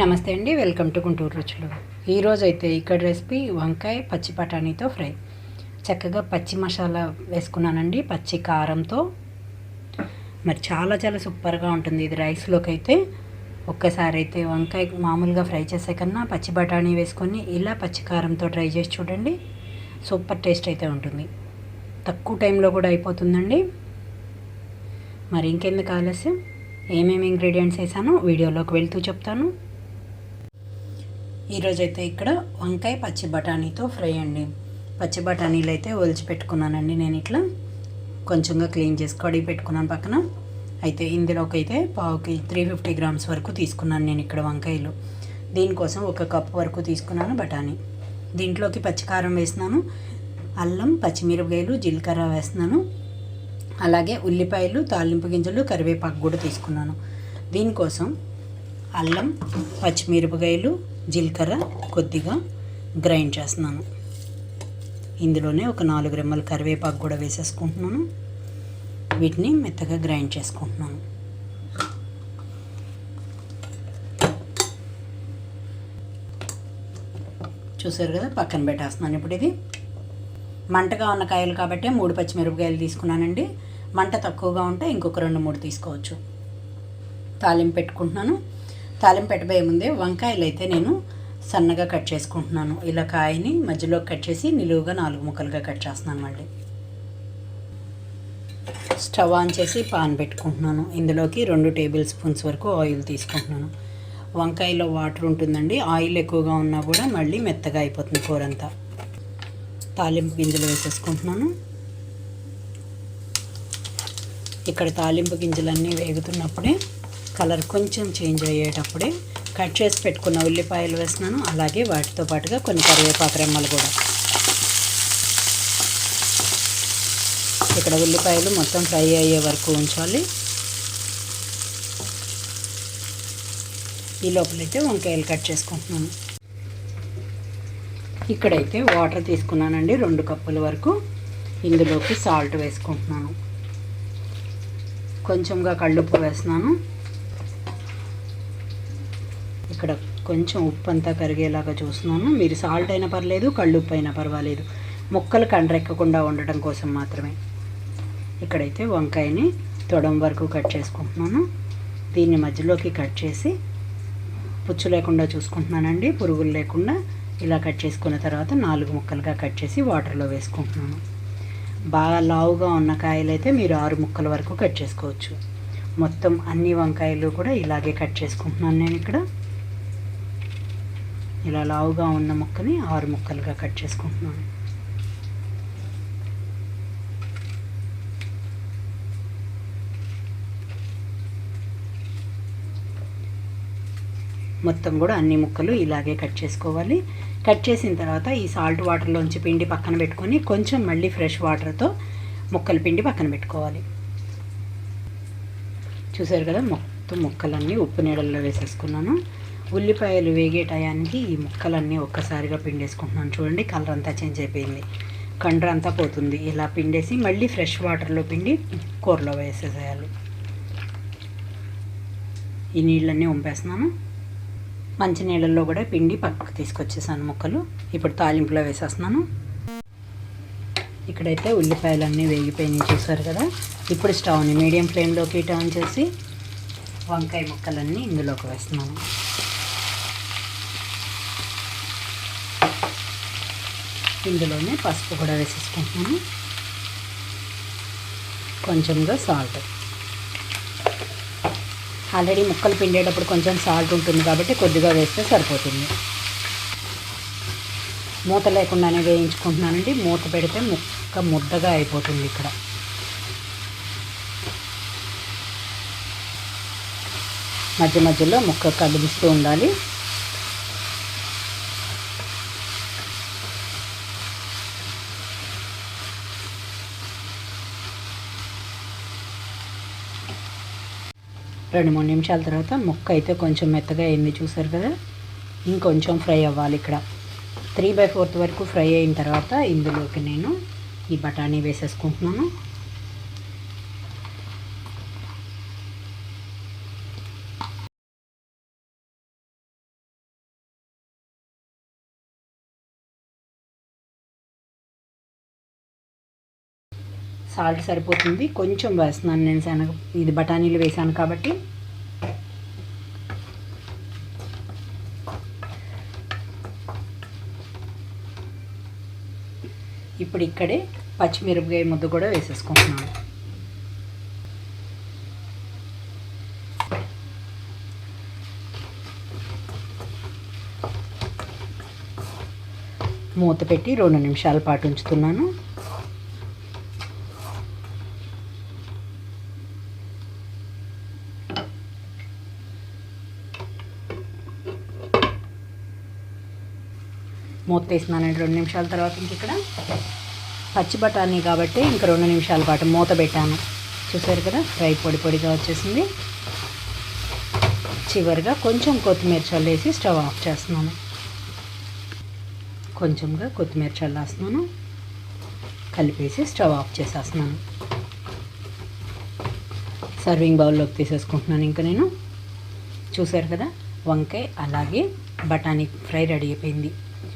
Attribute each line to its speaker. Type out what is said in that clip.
Speaker 1: నమస్తే అండి welcome to Guntur రుచులు. ఈరోజు అయితే ఇక్కడ రెసిపీ వంకాయ పచ్చి బఠానీతో ఫ్రై. చక్కగా పచ్చి మసాలా వేసుకున్నానండి పచ్చి కారంతో. మరి చాలా చాలా సూపర్గా ఉంటుంది ఇది రైస్లోకి అయితే ఒక్కసారి అయితే వంకాయ మామూలుగా ఫ్రై చేసే కన్నా పచ్చి బఠానీ వేసుకొని ఇలా పచ్చి కారంతో ట్రై చేసి చూడండి. సూపర్ టేస్ట్ అయితే ఉంటుంది. తక్కువ టైంలో కూడా అయిపోతుందండి. మరి ఇంకెందుకు ఆలస్యం? ఏమేమి ఇంగ్రీడియంట్స్ వేసానో వీడియోలోకి వెళ్తూ చెప్తాను. ఈరోజైతే ఇక్కడ వంకాయ పచ్చి బఠానీతో ఫ్రై అండి. పచ్చి బఠానీలు అయితే ఒలిచి పెట్టుకున్నానండి నేను ఇట్లా కొంచెంగా క్లీన్ చేసి కడిగి పెట్టుకున్నాను పక్కన. అయితే ఇందులోకి అయితే పావుకి త్రీ ఫిఫ్టీ గ్రామ్స్ వరకు తీసుకున్నాను నేను ఇక్కడ వంకాయలు. దీనికోసం ఒక కప్ వరకు తీసుకున్నాను బఠానీ. దీంట్లోకి పచ్చికారం వేసినాను. అల్లం పచ్చిమిరపకాయలు జీలకర్ర వేస్తున్నాను. అలాగే ఉల్లిపాయలు తాలింపు గింజలు కరివేపాకు కూడా తీసుకున్నాను. దీనికోసం అల్లం పచ్చిమిరపకాయలు జీలకర్ర కొద్దిగా గ్రైండ్ చేస్తున్నాను. ఇందులోనే ఒక నాలుగు రెమ్మల కరివేపాకు కూడా వేసేసుకుంటున్నాను. వీటిని మెత్తగా గ్రైండ్ చేసుకుంటున్నాను. చూసారు కదా పక్కన పెట్టేస్తున్నాను ఇప్పుడు ఇది. మంటగా ఉన్న కాయలు కాబట్టి మూడు పచ్చిమిరపకాయలు తీసుకున్నానండి. మంట తక్కువగా ఉంటే ఇంకొక రెండు మూడు తీసుకోవచ్చు. తాలింపు పెట్టుకుంటున్నాను. తాలింపు పెట్టబోయే ముందే వంకాయలు అయితే నేను సన్నగా కట్ చేసుకుంటున్నాను. ఇలా కాయని మధ్యలో కట్ చేసి నిలువుగా నాలుగు ముక్కలుగా కట్ చేస్తున్నాను మళ్ళీ. స్టవ్ ఆన్ చేసి పాన్ పెట్టుకుంటున్నాను. ఇందులోకి రెండు టేబుల్ స్పూన్స్ వరకు ఆయిల్ తీసుకుంటున్నాను. వంకాయలో వాటర్ ఉంటుందండి. ఆయిల్ ఎక్కువగా ఉన్నా కూడా మళ్ళీ మెత్తగా అయిపోతుంది కూరంతా. తాలింపు గింజలు వేసేసుకుంటున్నాను. ఇక్కడ తాలింపు గింజలన్నీ వేగుతున్నప్పుడే కలర్ కొంచెం చేంజ్ అయ్యేటప్పుడే కట్ చేసి పెట్టుకున్న ఉల్లిపాయలు వేసినాను అలాగే వాటితో పాటుగా కొన్ని కరివేపాకు రెమ్మలు కూడా. ఇక్కడ ఉల్లిపాయలు మొత్తం ఫ్రై అయ్యే వరకు ఉంచాలి. ఈ లోపలైతే వంకాయలు కట్ చేసుకుంటున్నాను. ఇక్కడైతే వాటర్ తీసుకున్నానండి రెండు కప్పుల వరకు. ఇందులోకి సాల్ట్ వేసుకుంటున్నాను. కొంచెంగా కళ్ళుప్పు వేస్తున్నాను. ఇక్కడ కొంచెం ఉప్పు అంతా కరిగేలాగా చూస్తున్నాను. మీరు సాల్ట్ అయినా పర్లేదు కళ్ళు ఉప్పు అయినా పర్వాలేదు. ముక్కలు కండ్రెక్కకుండా ఉండటం కోసం మాత్రమే. ఇక్కడైతే వంకాయని తొడం వరకు కట్ చేసుకుంటున్నాను. దీన్ని మధ్యలోకి కట్ చేసి పుచ్చు లేకుండా చూసుకుంటున్నానండి. పురుగులు లేకుండా ఇలా కట్ చేసుకున్న తర్వాత నాలుగు ముక్కలుగా కట్ చేసి వాటర్లో వేసుకుంటున్నాను. బాగా లావుగా ఉన్న కాయలు అయితే మీరు ఆరు ముక్కల వరకు కట్ చేసుకోవచ్చు. మొత్తం అన్ని వంకాయలు కూడా ఇలాగే కట్ చేసుకుంటున్నాను నేను ఇక్కడ. ఇలా లావుగా ఉన్న ముక్కని ఆరు ముక్కలుగా కట్ చేసుకుంటున్నాను. మొత్తం కూడా అన్ని ముక్కలు ఇలాగే కట్ చేసుకోవాలి. కట్ చేసిన తర్వాత ఈ సాల్ట్ వాటర్లోంచి పిండి పక్కన పెట్టుకొని కొంచెం మళ్ళీ ఫ్రెష్ వాటర్తో ముక్కల పిండి పక్కన పెట్టుకోవాలి. చూసారు కదా మొత్తం ముక్కలన్నీ ఉప్పు నీడల్లో వేసేసుకున్నాను. ఉల్లిపాయలు వేగే టయానికి ఈ ముక్కలన్నీ ఒక్కసారిగా పిండేసుకుంటున్నాను. చూడండి కలర్ అంతా చేంజ్ అయిపోయింది. కండ్ర అంతా పోతుంది. ఇలా పిండేసి మళ్ళీ ఫ్రెష్ వాటర్లో పిండి కూరలో వేసేసేయాలి. ఈ నీళ్ళన్నీ వంపేస్తున్నాను. మంచి నీళ్ళల్లో కూడా పిండి పక్కకు తీసుకొచ్చేసాను ముక్కలు. ఇప్పుడు తాలింపులో వేసేస్తున్నాను. ఇక్కడైతే ఉల్లిపాయలన్నీ వేగిపోయినాయి చూసారు కదా. ఇప్పుడు స్టవ్ని మీడియం ఫ్లేమ్లోకి టర్న్ చేసి వంకాయ ముక్కలన్నీ ఇందులోకి వేస్తున్నాను. ఇందులోనే పసుపు కూడా వేసేసుకుంటున్నాను. కొంచెంగా సాల్ట్. ఆల్రెడీ ముక్కలు పిండేటప్పుడు కొంచెం సాల్ట్ ఉంటుంది కాబట్టి కొద్దిగా వేస్తే సరిపోతుంది. మూత లేకుండానే వేయించుకుంటున్నానండి. మూత పెడితే ముక్క ముద్దగా అయిపోతుంది ఇక్కడ. మధ్య మధ్యలో ముక్క కదిలిస్తూ ఉండాలి. రెండు మూడు నిమిషాల తర్వాత ముక్క అయితే కొంచెం మెత్తగా అయింది చూసారు కదా? ఇంకొంచెం ఫ్రై అవ్వాలి ఇక్కడ. త్రీ బై ఫోర్త్ వరకు ఫ్రై అయిన తర్వాత ఇందులోకి నేను ఈ బఠానీ వేసేసుకుంటున్నాను. సాల్ట్ సరిపోతుంది. కొంచెం వేస్తున్నాను నేను శనగ ఇది బఠానీలు వేసాను కాబట్టి. ఇప్పుడు ఇక్కడే పచ్చిమిరపకాయ ముద్ద కూడా వేసేసుకుంటున్నాను. మూత పెట్టి రెండు నిమిషాల పాటు ఉంచుతున్నాను. మూత తీసినానండి రెండు నిమిషాల తర్వాత ఇంక ఇక్కడ పచ్చి బఠానీ కాబట్టి ఇంక రెండు నిమిషాల పాటు మూత పెట్టాను. చూసారు కదా ఫ్రై పొడి పొడిగా వచ్చేసింది. చివరిగా కొంచెం కొత్తిమీర చల్లేసి స్టవ్ ఆఫ్ చేస్తున్నాను. కొంచెంగా కొత్తిమీర చల్లేస్తున్నాను కలిపేసి స్టవ్ ఆఫ్ చేసేస్తున్నాను. సర్వింగ్ బౌల్లోకి తీసేసుకుంటున్నాను ఇంకా నేను. చూసారు కదా వంకాయ అలాగే బఠానీ ఫ్రై రెడీ అయిపోయింది.